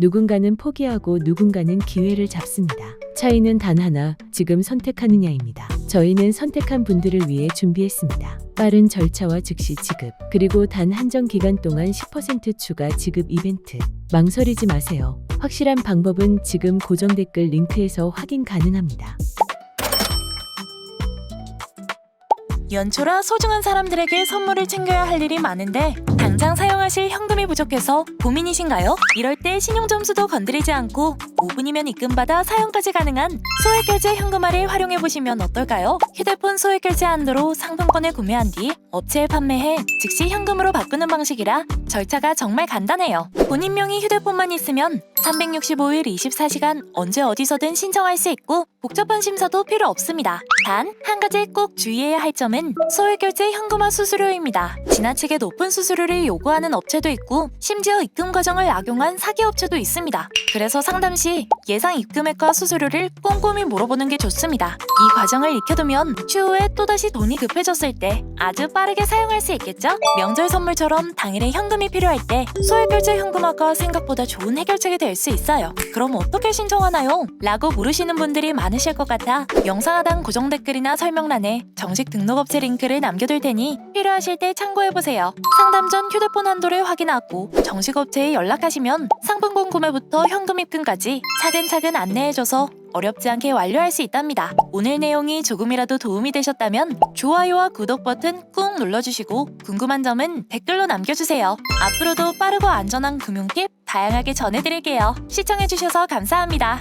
누군가는 포기하고 누군가는 기회를 잡습니다. 차이는 단 하나, 지금 선택하느냐입니다. 저희는 선택한 분들을 위해 준비했습니다. 빠른 절차와 즉시 지급, 그리고 단 한정 기간 동안 10% 추가 지급 이벤트. 망설이지 마세요. 확실한 방법은 지금 고정 댓글 링크에서 확인 가능합니다. 연초라 소중한 사람들에게 선물을 챙겨야 할 일이 많은데 당장 사용하실 현금이 부족해서 고민이신가요? 이럴 때 신용 점수도 건드리지 않고 5분이면 입금받아 사용까지 가능한 소액결제 현금화를 활용해 보시면 어떨까요? 휴대폰 소액결제 한도로 상품권을 구매한 뒤 업체에 판매해 즉시 현금으로 바꾸는 방식이라 절차가 정말 간단해요. 본인 명의 휴대폰만 있으면 365일 24시간 언제 어디서든 신청할 수 있고 복잡한 심사도 필요 없습니다. 단 한 가지 꼭 주의해야 할 점은 소액결제 현금화 수수료입니다. 지나치게 높은 수수료를 요구하는 업체도 있고 심지어 입금 과정을 악용한 사기 업체도 있습니다. 그래서 상담 시 예상 입금액과 수수료를 꼼꼼히 물어보는 게 좋습니다. 이 과정을 익혀두면 추후에 또다시 돈이 급해졌을 때 아주 빠르게 사용할 수 있겠죠? 명절 선물처럼 당일에 현금이 필요할 때 소액결제 현금화가 생각보다 좋은 해결책이 될 수 있어요. 그럼 어떻게 신청하나요? 라고 물으시는 분들이 많으실 것 같아 영상 하단 고정 댓글이나 설명란에 정식 등록업체 링크를 남겨둘 테니 필요하실 때 참고해보세요. 상담 전 휴대폰 한도를 확인하고 정식 업체에 연락하시면 상품권 구매부터 현금 입금까지 차근차근 안내해줘서 어렵지 않게 완료할 수 있답니다. 오늘 내용이 조금이라도 도움이 되셨다면 좋아요와 구독 버튼 꾹 눌러주시고 궁금한 점은 댓글로 남겨주세요. 앞으로도 빠르고 안전한 금융 팁 다양하게 전해드릴게요. 시청해주셔서 감사합니다.